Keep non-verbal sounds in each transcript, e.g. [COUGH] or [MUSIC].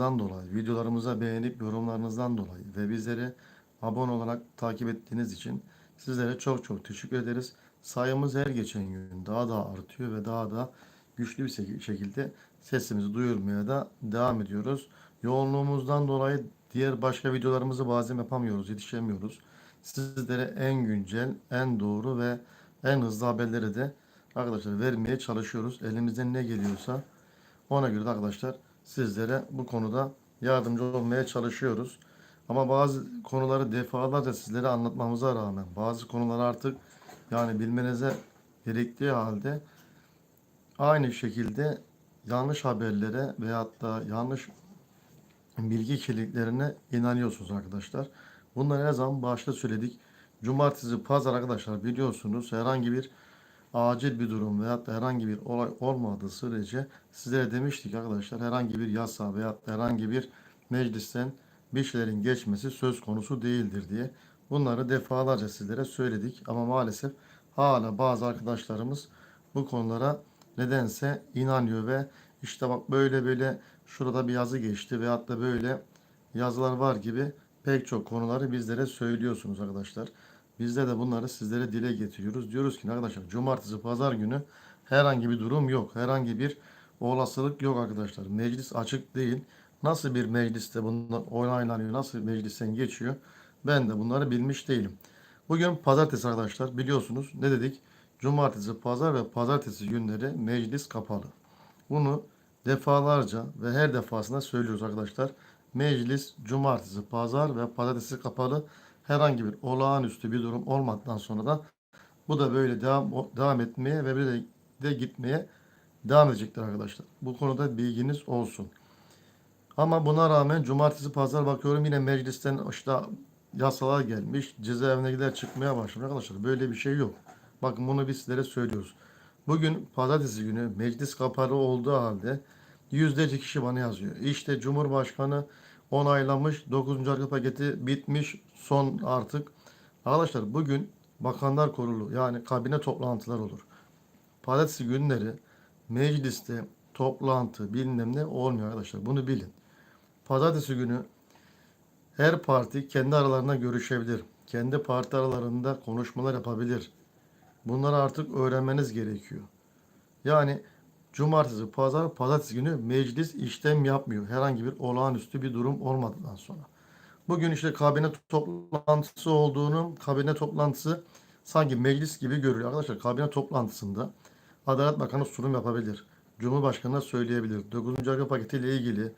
katkılarınızdan dolayı, videolarımıza beğenip yorumlarınızdan dolayı ve bizleri abone olarak takip ettiğiniz için sizlere çok çok teşekkür ederiz. Sayımız her geçen gün daha da artıyor ve daha da güçlü bir şek- şekilde sesimizi duyurmaya da devam ediyoruz. Yoğunluğumuzdan dolayı diğer başka videolarımızı bazen yapamıyoruz, yetişemiyoruz. Sizlere en güncel, en doğru ve en hızlı haberleri de arkadaşlar vermeye çalışıyoruz. Elimizden ne geliyorsa ona göre de arkadaşlar sizlere bu konuda yardımcı olmaya çalışıyoruz. Ama bazı konuları defalarca sizlere anlatmamıza rağmen bazı konuları artık yani bilmenize gerektiği halde aynı şekilde yanlış haberlere veyahut da yanlış bilgi kirliliklerine inanıyorsunuz arkadaşlar. Bunları her zaman başta söyledik. Cumartesi, pazar arkadaşlar biliyorsunuz herhangi bir acil bir durum veyahut da herhangi bir olay olmadığı sürece sizlere demiştik arkadaşlar herhangi bir yasa veyahut da herhangi bir meclisten bir şeylerin geçmesi söz konusu değildir diye. Bunları defalarca sizlere söyledik ama maalesef hala bazı arkadaşlarımız bu konulara nedense inanıyor ve işte bak böyle böyle şurada bir yazı geçti veyahut da böyle yazılar var gibi pek çok konuları bizlere söylüyorsunuz arkadaşlar. Bizler de bunları sizlere dile getiriyoruz. Diyoruz ki arkadaşlar cumartesi pazar günü herhangi bir durum yok. Herhangi bir olasılık yok arkadaşlar. Meclis açık değil. Nasıl bir mecliste bunlar onaylanıyor, nasıl meclisten geçiyor ben de bunları bilmiş değilim. Bugün pazartesi arkadaşlar biliyorsunuz ne dedik? Cumartesi, pazar ve pazartesi günleri meclis kapalı. Bunu defalarca ve her defasında söylüyoruz arkadaşlar. Meclis cumartesi, pazar ve pazartesi kapalı. Herhangi bir olağanüstü bir durum olmadıktan sonra da bu da böyle devam devam etmeye ve böyle de gitmeye devam edecektir arkadaşlar. Bu konuda bilginiz olsun. Ama buna rağmen cumartesi pazar bakıyorum yine meclisten işte yasalar gelmiş. Cezaevine gider çıkmaya başlamış arkadaşlar. Böyle bir şey yok. Bakın bunu biz sizlere söylüyoruz. Bugün pazartesi günü meclis kapalı olduğu halde yüzlerce kişi bana yazıyor. İşte Cumhurbaşkanı onaylamış. 9. arka paketi bitmiş. Son artık. Arkadaşlar bugün Bakanlar Kurulu yani kabine toplantıları olur. Pazartesi günleri mecliste toplantı bilmem ne olmuyor arkadaşlar. Bunu bilin. Pazartesi günü her parti kendi aralarında görüşebilir. Kendi parti aralarında konuşmalar yapabilir. Bunları artık öğrenmeniz gerekiyor. Yani cumartesi, pazar, pazartesi günü meclis işlem yapmıyor. Herhangi bir olağanüstü bir durum olmadıktan sonra. Bugün işte kabine toplantısı olduğunu, kabine toplantısı sanki meclis gibi görülüyor. Arkadaşlar kabine toplantısında Adalet Bakanı sunum yapabilir. Cumhurbaşkanı'na söyleyebilir. 9. arka paketiyle ilgili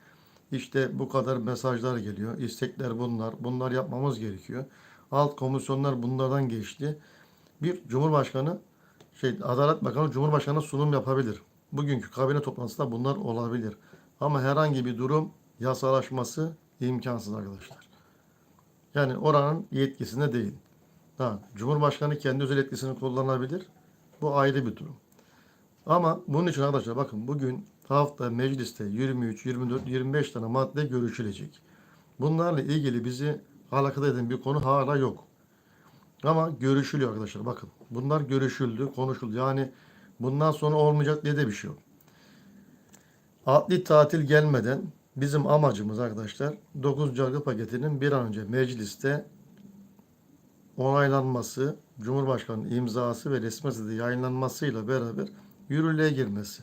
işte bu kadar mesajlar geliyor. İstekler bunlar. Bunlar yapmamız gerekiyor. Alt komisyonlar bunlardan geçti. Bir Cumhurbaşkanı şey Adalet Bakanı Cumhurbaşkanı'na sunum yapabilir. Bugünkü kabine toplantısında bunlar olabilir. Ama herhangi bir durum yasalaşması imkansız arkadaşlar. Yani oranın yetkisinde değil. Ha, Cumhurbaşkanı kendi özel yetkisini kullanabilir. Bu ayrı bir durum. Ama bunun için arkadaşlar bakın bugün hafta mecliste 23, 24, 25 tane madde görüşülecek. Bunlarla ilgili bizi alakadar eden bir konu hala yok. Ama görüşülüyor arkadaşlar. Bakın bunlar görüşüldü, konuşuldu. Yani bundan sonra olmayacak diye de bir şey yok. Adli tatil gelmeden bizim amacımız arkadaşlar 9. yargı paketinin bir an önce mecliste onaylanması, Cumhurbaşkanı'nın imzası ve resmi gazetede yayınlanmasıyla beraber yürürlüğe girmesi.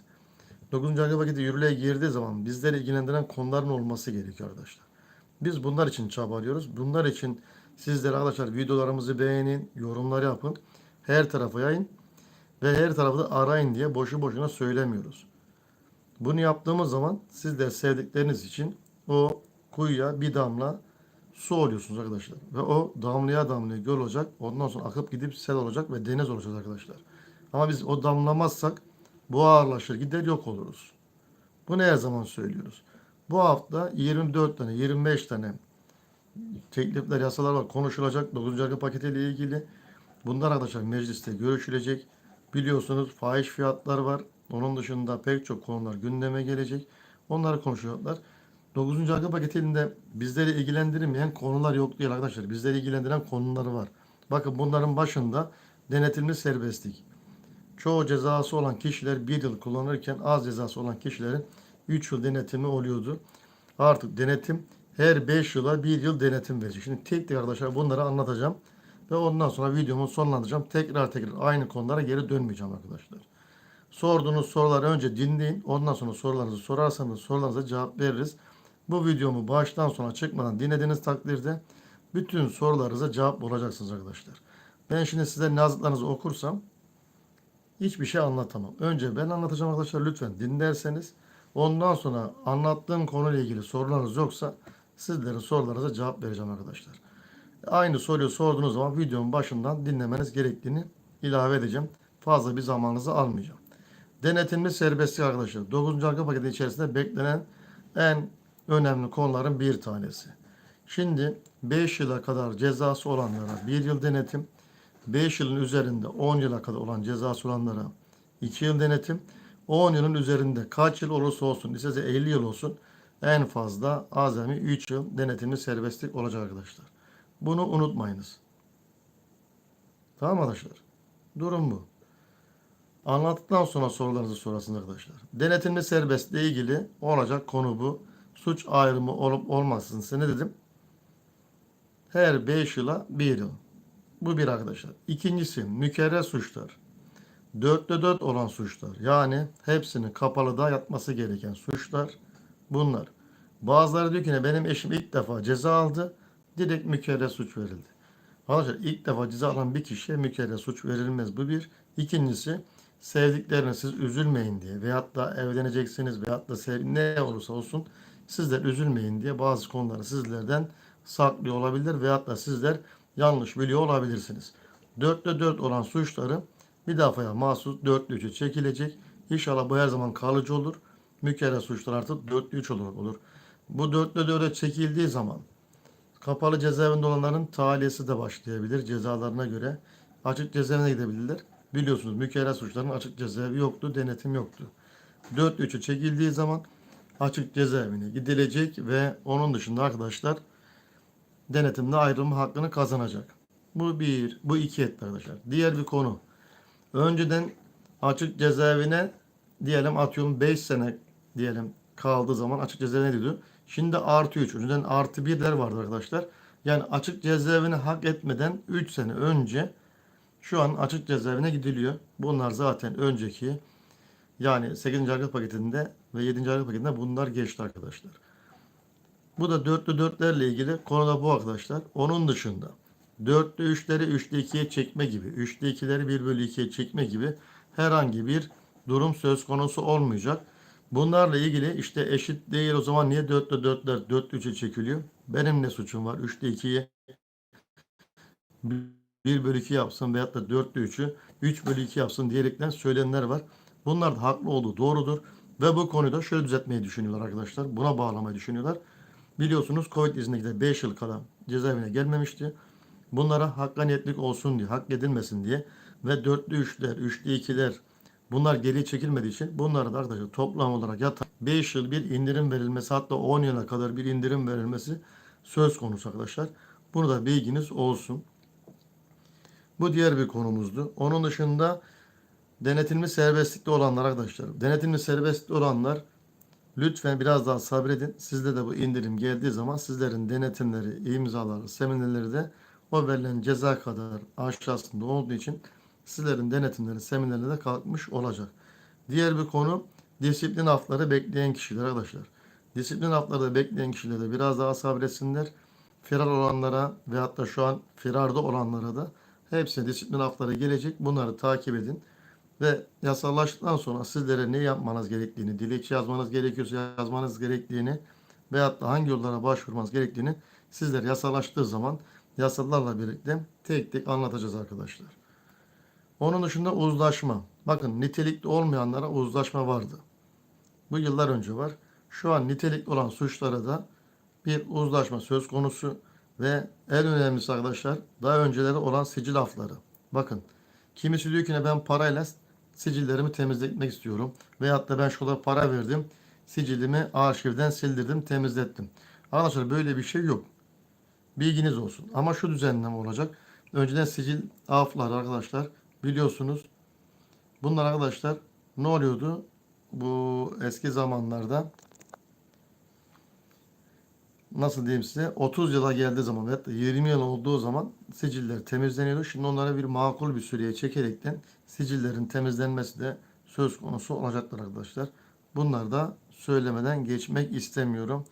9. yargı paketi yürürlüğe girdiği zaman bizleri ilgilendiren konuların olması gerekiyor arkadaşlar. Biz bunlar için çabalıyoruz. Bunlar için sizler arkadaşlar videolarımızı beğenin, yorumlar yapın. Her tarafa yayın ve her tarafı da arayın diye boşu boşuna söylemiyoruz. Bunu yaptığımız zaman siz de sevdikleriniz için o kuyuya bir damla su oluyorsunuz arkadaşlar. Ve o damlaya damlaya göl olacak. Ondan sonra akıp gidip sel olacak ve deniz olacak arkadaşlar. Ama biz o damlamazsak bu ağırlaşır gider yok oluruz. Bunu her zaman söylüyoruz. Bu hafta 24 tane 25 tane teklifler yasalar var konuşulacak 9. yargı paketiyle ilgili. Bunlar arkadaşlar mecliste görüşülecek. Biliyorsunuz fahiş fiyatlar var. Onun dışında pek çok konular gündeme gelecek. Onları konuşuyorlar. 9. yargı paketinde bizleri ilgilendirmeyen konular yok değil arkadaşlar. Bizleri ilgilendiren konuları var. Bakın bunların başında denetimli serbestlik. Çoğu cezası olan kişiler bir yıl kullanırken az cezası olan kişilerin 3 yıl denetimi oluyordu. artık denetim her 5 yıla 1 yıl denetim verecek. Şimdi tek tek arkadaşlar bunları anlatacağım. Ve ondan sonra videomu sonlandıracağım. Tekrar tekrar aynı konulara geri dönmeyeceğim arkadaşlar. Sorduğunuz soruları önce dinleyin. Ondan sonra sorularınızı sorarsanız sorularınıza cevap veririz. Bu videomu baştan sona çıkmadan dinlediğiniz takdirde bütün sorularınıza cevap bulacaksınız arkadaşlar. Ben şimdi size yazdıklarınızı okursam hiçbir şey anlatamam. Önce ben anlatacağım arkadaşlar lütfen dinlerseniz ondan sonra anlattığım konuyla ilgili sorularınız yoksa sizlerin sorularınıza cevap vereceğim arkadaşlar. Aynı soruyu sorduğunuz zaman videonun başından dinlemeniz gerektiğini ilave edeceğim. Fazla bir zamanınızı almayacağım. Denetimli serbestlik arkadaşlar. 9. arka paketi içerisinde beklenen en önemli konuların bir tanesi. Şimdi 5 yıla kadar cezası olanlara 1 yıl denetim, 5 yılın üzerinde 10 yıla kadar olan cezası olanlara 2 yıl denetim, 10 yılın üzerinde kaç yıl olursa olsun, isterse 50 yıl olsun en fazla azami 3 yıl denetimli serbestlik olacak arkadaşlar. Bunu unutmayınız. Tamam arkadaşlar? Durum bu. Anlattıktan sonra sorularınızı sorasınız arkadaşlar. Denetimli serbestle ilgili olacak konu bu. Suç ayrımı olup olmaksızın size ne dedim? Her 5 yıla 1 yıl. Bu bir arkadaşlar. İkincisi mükerrer suçlar. Dörtte dört olan suçlar. Yani hepsinin kapalıda yatması gereken suçlar bunlar. Bazıları diyor ki ne benim eşim ilk defa ceza aldı. Direkt mükerrer suç verildi. Arkadaşlar ilk defa ceza alan bir kişiye mükerrer suç verilmez. Bu bir. İkincisi sevdiklerine siz üzülmeyin diye veyahut da evleneceksiniz veyahut da sev ne olursa olsun sizler üzülmeyin diye bazı konuları sizlerden saklıyor olabilir veyahut da sizler yanlış biliyor olabilirsiniz. Dörtte dört olan suçları müdafaya mahsus dörtte üçe çekilecek. İnşallah bu her zaman kalıcı olur. Mükerrer suçlar artık dörtte üç olur. olur. Bu dörtte dörde çekildiği zaman kapalı cezaevinde olanların tahliyesi de başlayabilir cezalarına göre. Açık cezaevine gidebilirler. Biliyorsunuz mükerrer suçların açık cezaevi yoktu, denetim yoktu. 4-3'ü çekildiği zaman açık cezaevine gidilecek ve onun dışında arkadaşlar denetimde ayrılma hakkını kazanacak. Bu bir, bu iki etti arkadaşlar. Diğer bir konu. Önceden açık cezaevine diyelim atıyorum 5 sene diyelim kaldığı zaman açık cezaevine gidiyor. Şimdi artı 3. Önceden artı 1'ler vardı arkadaşlar. Yani açık cezaevine hak etmeden 3 sene önce şu an açık cezaevine gidiliyor. Bunlar zaten önceki yani 8. yargı paketinde ve 7. yargı paketinde bunlar geçti arkadaşlar. Bu da 4'lü 4'lerle ilgili konu da bu arkadaşlar. Onun dışında 4'lü 3'leri 3'lü 2'ye çekme gibi, 3'lü 2'leri 1 bölü 2'ye çekme gibi herhangi bir durum söz konusu olmayacak. Bunlarla ilgili işte eşit değil o zaman niye 4'lü 4'ler 4'lü 3'e çekiliyor? Benim ne suçum var? 3'lü 2'ye 1 bölü 2 yapsın veyahut da 4'lü 3'ü 3 bölü 2 yapsın diyerekten söyleyenler var. Bunlar da haklı olduğu doğrudur. Ve bu konuyu da şöyle düzeltmeyi düşünüyorlar arkadaşlar. Buna bağlamayı düşünüyorlar. Biliyorsunuz Covid izninde 5 yıl kala cezaevine gelmemişti. Bunlara hakkaniyetlik olsun diye, hak edilmesin diye ve 4'lü 3'ler, 3'lü 2'ler bunlar geri çekilmediği için bunlara da arkadaşlar toplam olarak yatan 5 yıl bir indirim verilmesi hatta 10 yıla kadar bir indirim verilmesi söz konusu arkadaşlar. Bunu da bilginiz olsun. Bu diğer bir konumuzdu. Onun dışında denetimli serbestlikte olanlar arkadaşlar. Denetimli serbestlikte olanlar lütfen biraz daha sabredin. Sizde de bu indirim geldiği zaman sizlerin denetimleri, imzaları, seminerleri de o verilen ceza kadar aşağısında olduğu için sizlerin denetimleri, seminerleri de kalkmış olacak. Diğer bir konu disiplin hafları bekleyen kişiler arkadaşlar. Disiplin hafları bekleyen kişiler biraz daha sabretsinler. Firar olanlara ve hatta şu an firarda olanlara da hepsine disiplin hafları gelecek. Bunları takip edin. Ve yasallaştıktan sonra sizlere ne yapmanız gerektiğini, dilekçe yazmanız gerekiyorsa yazmanız gerektiğini veyahut da hangi yollara başvurmanız gerektiğini sizler yasalaştığı zaman yasalarla birlikte tek tek anlatacağız arkadaşlar. Onun dışında uzlaşma. Bakın nitelikli olmayanlara uzlaşma vardı. Bu yıllar önce var. Şu an nitelikli olan suçlara da bir uzlaşma söz konusu ve en önemlisi arkadaşlar daha önceleri olan sicil afları. Bakın kimisi diyor ki ne ben parayla sicillerimi temizletmek istiyorum. Veyahut da ben şu kadar para verdim. Sicilimi arşivden sildirdim, temizlettim. Arkadaşlar böyle bir şey yok. Bilginiz olsun. Ama şu düzenleme olacak. Önceden sicil afları arkadaşlar biliyorsunuz. Bunlar arkadaşlar ne oluyordu? Bu eski zamanlarda nasıl diyeyim size 30 yıla geldiği zaman da 20 yıl olduğu zaman siciller temizleniyordu. Şimdi onlara bir makul bir süreye çekerekten sicillerin temizlenmesi de söz konusu olacaktır arkadaşlar. Bunlar da söylemeden geçmek istemiyorum.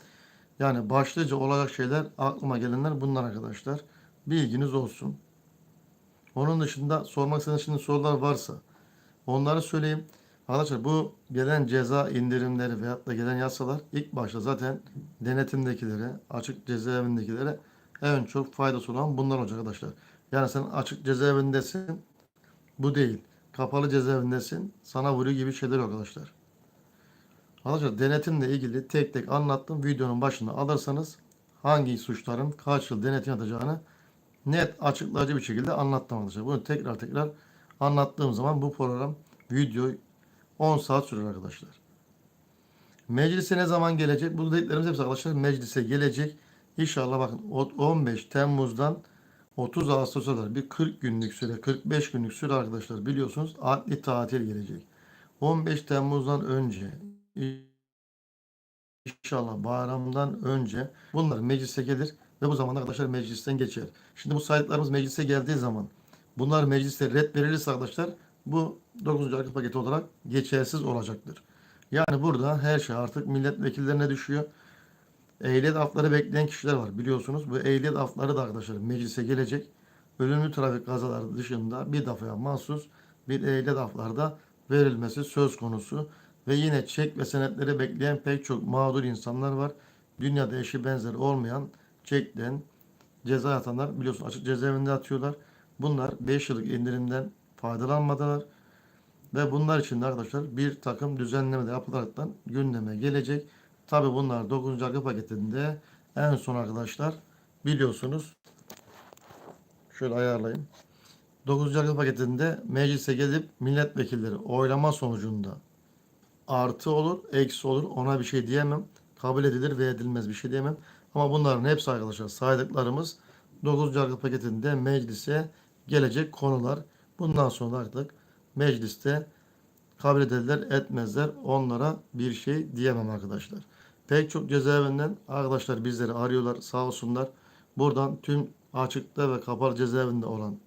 Yani başlıca olacak şeyler aklıma gelenler bunlar arkadaşlar. Bilginiz olsun. Onun dışında sormak istediğiniz şimdi sorular varsa onları söyleyeyim. Arkadaşlar bu gelen ceza indirimleri veyahut da gelen yasalar ilk başta zaten denetimdekilere, açık cezaevindekilere en çok faydası olan bunlar olacak arkadaşlar. Yani sen açık cezaevindesin, bu değil. Kapalı cezaevindesin, sana vuruyor gibi şeyler yok arkadaşlar. Arkadaşlar denetimle ilgili tek tek anlattım. Videonun başında alırsanız hangi suçların kaç yıl denetim yatacağını net açıklayıcı bir şekilde anlattım arkadaşlar. Bunu tekrar tekrar anlattığım zaman bu program video 10 saat sürer arkadaşlar. Meclise ne zaman gelecek? Bu dediklerimiz hepsi arkadaşlar meclise gelecek. İnşallah bakın o- 15 Temmuz'dan 30 Ağustos'a kadar bir 40 günlük süre, 45 günlük süre arkadaşlar biliyorsunuz adli tatil gelecek. 15 Temmuz'dan önce İnşallah bayramdan önce bunlar meclise gelir ve bu zamanda arkadaşlar meclisten geçer. Şimdi bu saydıklarımız meclise geldiği zaman bunlar mecliste red verilirse arkadaşlar bu 9. hareket paketi olarak geçersiz olacaktır. Yani burada her şey artık milletvekillerine düşüyor. Ehliyet afları bekleyen kişiler var biliyorsunuz. Bu ehliyet afları da arkadaşlar meclise gelecek. Ölümlü trafik kazaları dışında bir defaya mahsus bir ehliyet afları da verilmesi söz konusu. Ve yine çek ve senetleri bekleyen pek çok mağdur insanlar var. Dünyada eşi benzeri olmayan çekten ceza yatanlar biliyorsun açık cezaevinde atıyorlar. Bunlar 5 yıllık indirimden faydalanmadılar. Ve bunlar için de arkadaşlar bir takım düzenleme de yapılaraktan gündeme gelecek. Tabi bunlar 9. arka paketinde en son arkadaşlar biliyorsunuz şöyle ayarlayayım. 9. arka paketinde meclise gelip milletvekilleri oylama sonucunda artı olur, eksi olur. Ona bir şey diyemem. Kabul edilir ve edilmez bir şey diyemem. Ama bunların hepsi arkadaşlar saydıklarımız 9. yargı paketinde meclise gelecek konular. Bundan sonra artık mecliste kabul ederler etmezler. Onlara bir şey diyemem arkadaşlar. Pek çok cezaevinden arkadaşlar bizleri arıyorlar sağ olsunlar. Buradan tüm açıkta ve kapalı cezaevinde olan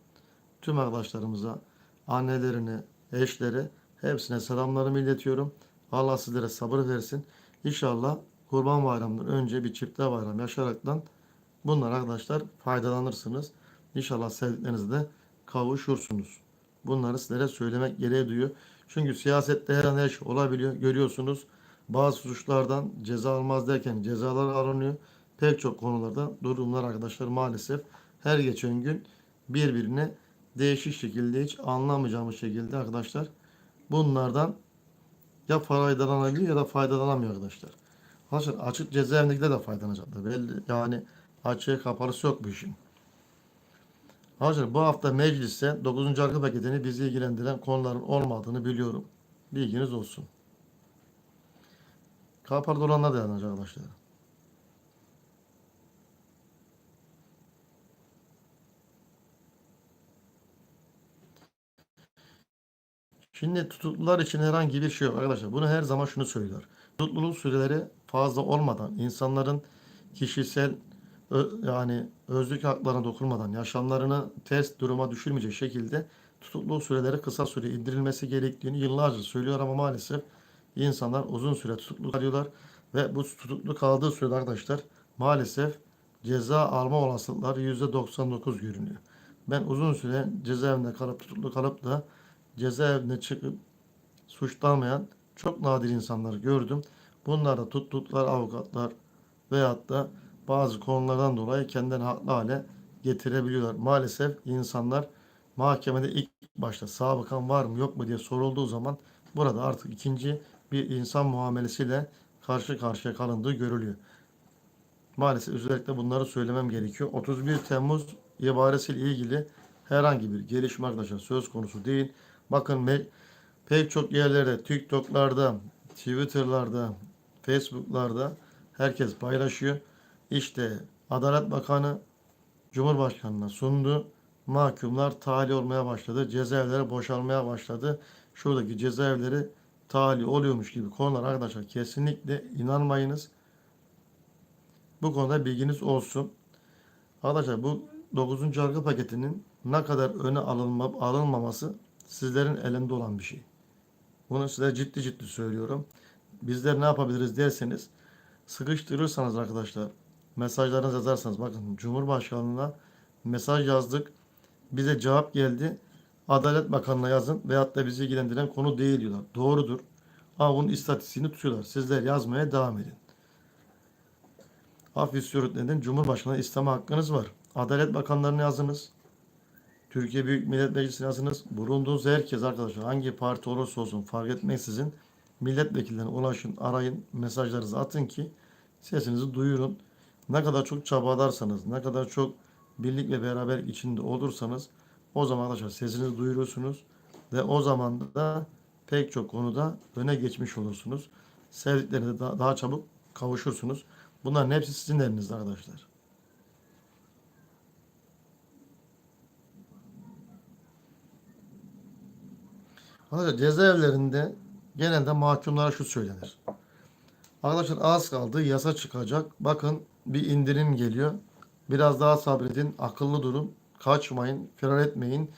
tüm arkadaşlarımıza, annelerine, eşlere hepsine selamlarımı iletiyorum. Allah sizlere sabır versin. İnşallah Kurban Bayramı'ndan önce bir çifte bayram yaşaraktan bunlar arkadaşlar faydalanırsınız. İnşallah sevdiklerinizle kavuşursunuz. Bunları sizlere söylemek gereği duyuyor. Çünkü siyasette her an her şey olabiliyor. Görüyorsunuz bazı suçlardan ceza almaz derken cezalar alınıyor. Pek çok konularda durumlar arkadaşlar maalesef her geçen gün birbirine değişik şekilde hiç anlamayacağımız şekilde arkadaşlar bunlardan ya faydalanabiliyor ya da faydalanamıyor arkadaşlar. Arkadaşlar açık cezaevindekiler de faydalanacaklar. Belli yani açığı kapalısı yok bu işin. Arkadaşlar bu hafta mecliste 9. arka paketini bizi ilgilendiren konuların olmadığını biliyorum. Bilginiz olsun. Kapalı olanlar da yanacak arkadaşlar. Şimdi tutuklular için herhangi bir şey yok arkadaşlar. Bunu her zaman şunu söylüyor. Tutukluluk süreleri fazla olmadan, insanların kişisel yani özlük haklarına dokunmadan, yaşamlarını ters duruma düşürmeyecek şekilde tutukluluk süreleri kısa süre indirilmesi gerektiğini yıllarca söylüyor ama maalesef insanlar uzun süre tutuklu kalıyorlar ve bu tutuklu kaldığı sürede arkadaşlar maalesef ceza alma olasılıkları %99 görünüyor. Ben uzun süre cezaevinde kalıp tutuklu kalıp da cezaevine çıkıp suçlanmayan çok nadir insanları gördüm. Bunlar da tuttuklar avukatlar veyahut da bazı konulardan dolayı kendilerini haklı hale getirebiliyorlar. Maalesef insanlar mahkemede ilk başta sabıkan var mı yok mu diye sorulduğu zaman burada artık ikinci bir insan muamelesiyle karşı karşıya kalındığı görülüyor. Maalesef özellikle bunları söylemem gerekiyor. 31 Temmuz ibaresiyle ilgili herhangi bir gelişme arkadaşlar söz konusu değil. Bakın pek çok yerlerde, TikTok'larda, Twitter'larda, Facebook'larda herkes paylaşıyor. İşte Adalet Bakanı Cumhurbaşkanı'na sundu. Mahkumlar tahliye olmaya başladı. Cezaevleri boşalmaya başladı. Şuradaki cezaevleri tahliye oluyormuş gibi konular arkadaşlar kesinlikle inanmayınız. Bu konuda bilginiz olsun. Arkadaşlar bu 9. yargı paketinin ne kadar öne alınma, alınmaması sizlerin elinde olan bir şey. Bunu size ciddi ciddi söylüyorum. Bizler ne yapabiliriz derseniz sıkıştırırsanız arkadaşlar mesajlarınızı yazarsanız bakın Cumhurbaşkanlığına mesaj yazdık. Bize cevap geldi. Adalet Bakanı'na yazın veyahut da bizi ilgilendiren konu değil diyorlar. Doğrudur. Ama bunun istatistiğini tutuyorlar. Sizler yazmaya devam edin. Af istiyoruz neden? Cumhurbaşkanı isteme hakkınız var. Adalet Bakanlarına yazınız. Türkiye Büyük Millet Meclisi'ne yazınız. Bulunduğunuz herkes arkadaşlar hangi parti olursa olsun fark etmeksizin milletvekillerine ulaşın, arayın, mesajlarınızı atın ki sesinizi duyurun. Ne kadar çok çabalarsanız, ne kadar çok birlik ve beraberlik içinde olursanız o zaman arkadaşlar sesinizi duyurursunuz ve o zaman da pek çok konuda öne geçmiş olursunuz. Sevdiklerinize daha, daha çabuk kavuşursunuz. Bunların hepsi sizin elinizde arkadaşlar. Arkadaşlar cezaevlerinde genelde mahkumlara şu söylenir. Arkadaşlar az kaldı yasa çıkacak. Bakın bir indirim geliyor. Biraz daha sabredin. Akıllı durun. Kaçmayın. Firar etmeyin.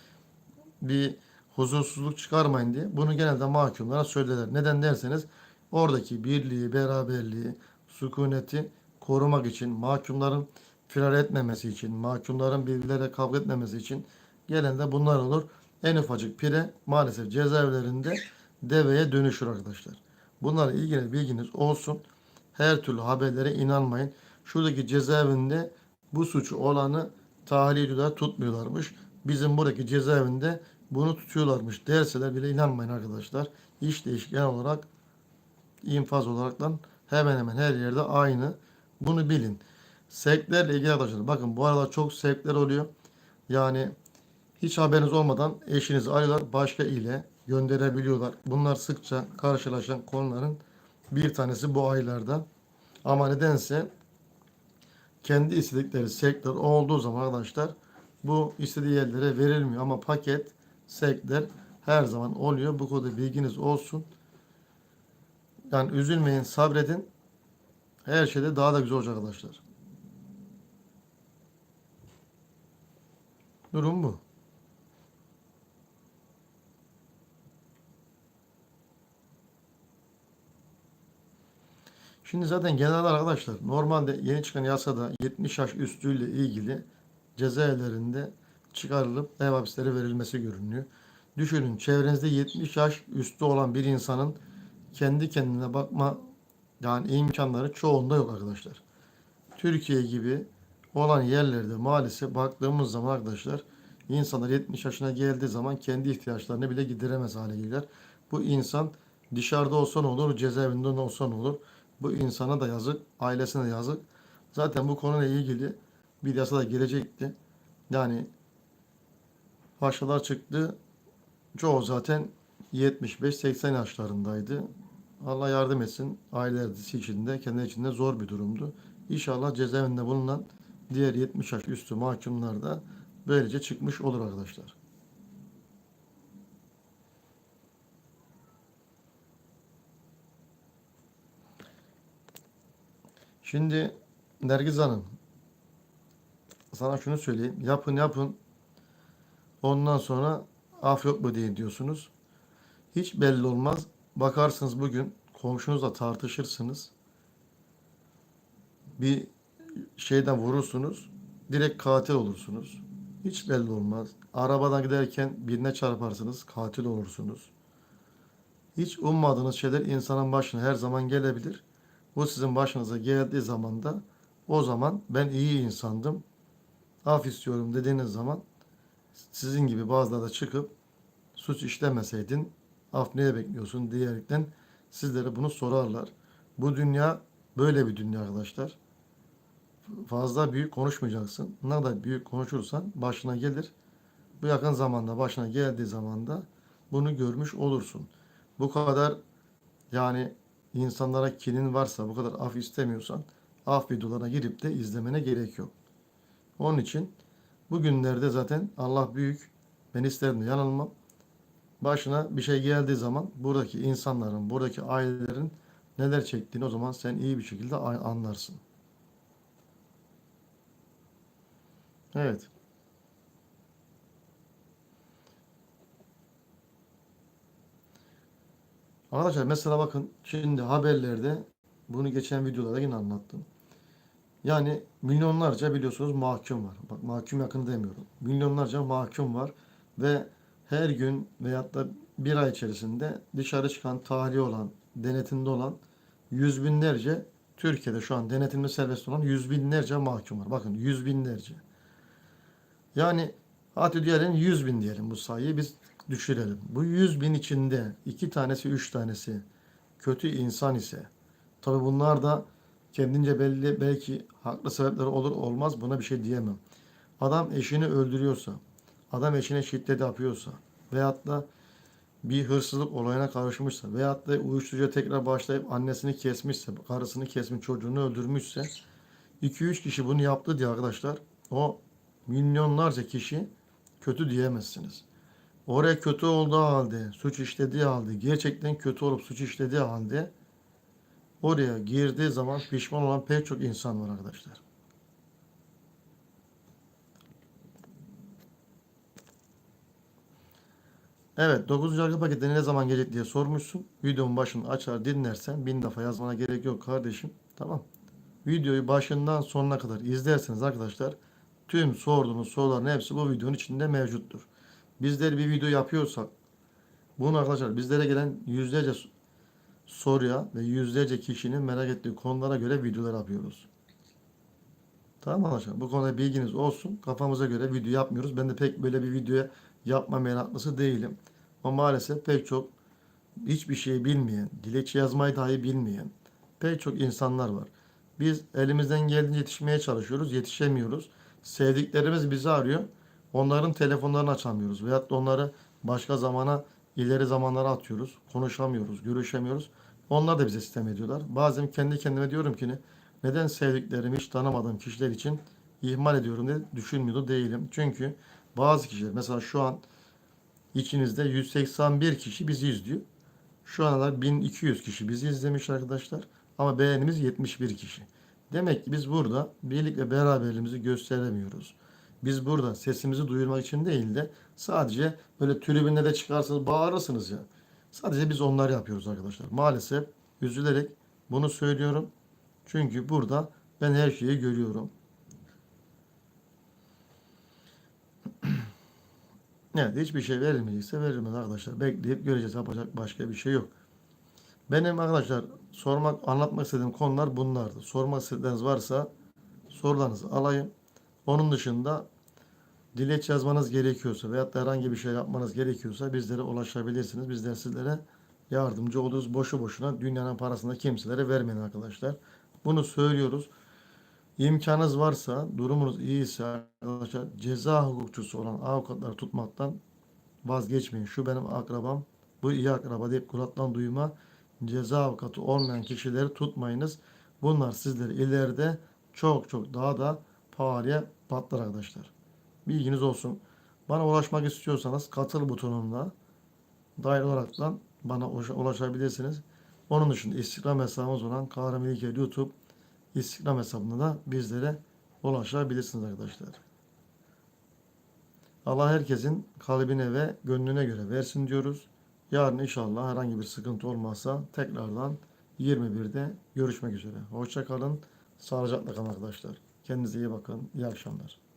Bir huzursuzluk çıkarmayın diye. Bunu genelde mahkumlara söylerler. Neden derseniz oradaki birliği, beraberliği, sükuneti korumak için, mahkumların firar etmemesi için, mahkumların birbirleriyle kavga etmemesi için genelde bunlar olur. En ufacık pire maalesef cezaevlerinde deveye dönüşür arkadaşlar. Bunlarla ilgili bilginiz olsun. Her türlü haberlere inanmayın. Şuradaki cezaevinde bu suçu olanı tahliye ediyorlar, tutmuyorlarmış. Bizim buradaki cezaevinde bunu tutuyorlarmış derseler bile inanmayın arkadaşlar. İş değişken olarak infaz olaraktan hemen hemen her yerde aynı. Bunu bilin. Sevklerle ilgili arkadaşlar bakın bu aralar çok sevkler oluyor. Yani hiç haberiniz olmadan eşinizi arıyorlar başka ile gönderebiliyorlar. Bunlar sıkça karşılaşan konuların bir tanesi bu aylarda. Ama nedense kendi istedikleri sevkler olduğu zaman arkadaşlar bu istediği yerlere verilmiyor. Ama paket sevkler her zaman oluyor. Bu konuda bilginiz olsun. Yani üzülmeyin, sabredin. Her şeyde daha da güzel olacak arkadaşlar. Durum bu. Şimdi zaten genel arkadaşlar normalde yeni çıkan yasada 70 yaş üstüyle ilgili cezaevlerinde çıkarılıp ev hapisleri verilmesi görünüyor. Düşünün çevrenizde 70 yaş üstü olan bir insanın kendi kendine bakma yani imkanları çoğunda yok arkadaşlar. Türkiye gibi olan yerlerde maalesef baktığımız zaman arkadaşlar insanlar 70 yaşına geldiği zaman kendi ihtiyaçlarını bile gideremez hale gelirler. Bu insan dışarıda olsa ne olur, cezaevinde olsa ne olur? Bu insana da yazık, ailesine de yazık. Zaten bu konuyla ilgili bir yasa da gelecekti. Yani başkalar çıktı. Çoğu zaten 75-80 yaşlarındaydı. Allah yardım etsin. Ailelerisi için de kendi için de zor bir durumdu. İnşallah cezaevinde bulunan diğer 70 yaş üstü mahkumlar da böylece çıkmış olur arkadaşlar. Şimdi Nergiz Hanım sana şunu söyleyeyim. Yapın yapın. Ondan sonra af yok mu diye diyorsunuz. Hiç belli olmaz. Bakarsınız bugün komşunuzla tartışırsınız. Bir şeyden vurursunuz. Direkt katil olursunuz. Hiç belli olmaz. Arabadan giderken birine çarparsınız. Katil olursunuz. Hiç ummadığınız şeyler insanın başına her zaman gelebilir. Bu sizin başınıza geldiği zaman da o zaman ben iyi insandım. Af istiyorum dediğiniz zaman sizin gibi bazıları da çıkıp suç işlemeseydin af neye bekliyorsun diyerekten sizlere bunu sorarlar. Bu dünya böyle bir dünya arkadaşlar. Fazla büyük konuşmayacaksın. Ne kadar büyük konuşursan başına gelir. Bu yakın zamanda başına geldiği zaman da bunu görmüş olursun. Bu kadar yani insanlara kinin varsa bu kadar af istemiyorsan af videolarına girip de izlemene gerek yok. Onun için bugünlerde zaten Allah büyük. Ben isterim de yanılmam. Başına bir şey geldiği zaman buradaki insanların, buradaki ailelerin neler çektiğini o zaman sen iyi bir şekilde anlarsın. Evet. Arkadaşlar mesela bakın şimdi haberlerde bunu geçen videolarda yine anlattım. Yani milyonlarca biliyorsunuz mahkum var. Bak mahkum yakın demiyorum. Milyonlarca mahkum var ve her gün veyahut da bir ay içerisinde dışarı çıkan, tahliye olan, denetimde olan yüz binlerce Türkiye'de şu an denetimde serbest olan yüz binlerce mahkum var. Bakın yüz binlerce. Yani hadi diyelim 100 bin diyelim bu sayıyı biz düşürelim. Bu 100 bin içinde iki tanesi, üç tanesi kötü insan ise tabi bunlar da kendince belli belki haklı sebepleri olur olmaz buna bir şey diyemem. Adam eşini öldürüyorsa, adam eşine şiddet yapıyorsa veyahut da bir hırsızlık olayına karışmışsa veyahut da uyuşturucuya tekrar başlayıp annesini kesmişse, karısını kesmiş, çocuğunu öldürmüşse 2-3 kişi bunu yaptı diye arkadaşlar o milyonlarca kişi kötü diyemezsiniz. Oraya kötü olduğu halde, suç işlediği halde, gerçekten kötü olup suç işlediği halde oraya girdiği zaman pişman olan pek çok insan var arkadaşlar. Evet 9. arka paketi ne zaman gelecek diye sormuşsun. Videonun başını açar dinlersen bin defa yazmana gerek yok kardeşim. Tamam. Videoyu başından sonuna kadar izlerseniz arkadaşlar tüm sorduğunuz soruların hepsi bu videonun içinde mevcuttur. Bizler bir video yapıyorsak bunu arkadaşlar bizlere gelen yüzlerce soruya ve yüzlerce kişinin merak ettiği konulara göre videolar yapıyoruz. Tamam arkadaşlar bu konuda bilginiz olsun. Kafamıza göre video yapmıyoruz. Ben de pek böyle bir videoya yapma meraklısı değilim. Ama maalesef pek çok hiçbir şey bilmeyen, dilekçe yazmayı dahi bilmeyen pek çok insanlar var. Biz elimizden geldiğince yetişmeye çalışıyoruz, yetişemiyoruz. Sevdiklerimiz bizi arıyor. Onların telefonlarını açamıyoruz. Veyahut da onları başka zamana, ileri zamanlara atıyoruz. Konuşamıyoruz, görüşemiyoruz. Onlar da bize sistem ediyorlar. Bazen kendi kendime diyorum ki neden sevdiklerimi hiç tanımadığım kişiler için ihmal ediyorum diye düşünmüyordu değilim. Çünkü bazı kişiler mesela şu an içinizde 181 kişi bizi izliyor. Şu ana 1200 kişi bizi izlemiş arkadaşlar. Ama beğenimiz 71 kişi. Demek ki biz burada birlik ve beraberliğimizi gösteremiyoruz. Biz burada sesimizi duyurmak için değil de sadece böyle tribünde de çıkarsınız bağırırsınız ya. Sadece biz onları yapıyoruz arkadaşlar. Maalesef üzülerek bunu söylüyorum. Çünkü burada ben her şeyi görüyorum. [CLEARS THROAT] Evet hiçbir şey verilmeyecekse verilmez arkadaşlar. Bekleyip göreceğiz. Yapacak başka bir şey yok. Benim arkadaşlar sormak, anlatmak istediğim konular bunlardı. Sormak istediğiniz varsa sorularınızı alayım. Onun dışında dilekçe yazmanız gerekiyorsa veyahut da herhangi bir şey yapmanız gerekiyorsa bizlere ulaşabilirsiniz. Bizler sizlere yardımcı oluruz. Boşu boşuna dünyanın parasını kimselere vermeyin arkadaşlar. Bunu söylüyoruz. İmkanınız varsa, durumunuz iyiyse arkadaşlar ceza hukukçusu olan avukatları tutmaktan vazgeçmeyin. Şu benim akrabam, bu iyi akraba deyip kulaktan duyma ceza avukatı olmayan kişileri tutmayınız. Bunlar sizleri ileride çok çok daha da pahalıya patlar arkadaşlar. Bilginiz olsun. Bana ulaşmak istiyorsanız katıl butonunda dahil olaraktan bana ulaşabilirsiniz. Onun dışında Instagram hesabımız olan Kahraman İlker YouTube Instagram hesabında da bizlere ulaşabilirsiniz arkadaşlar. Allah herkesin kalbine ve gönlüne göre versin diyoruz. Yarın inşallah herhangi bir sıkıntı olmazsa tekrardan 21'de görüşmek üzere. Hoşça kalın. Sağlıcakla kalın arkadaşlar. Kendinize iyi bakın. İyi akşamlar.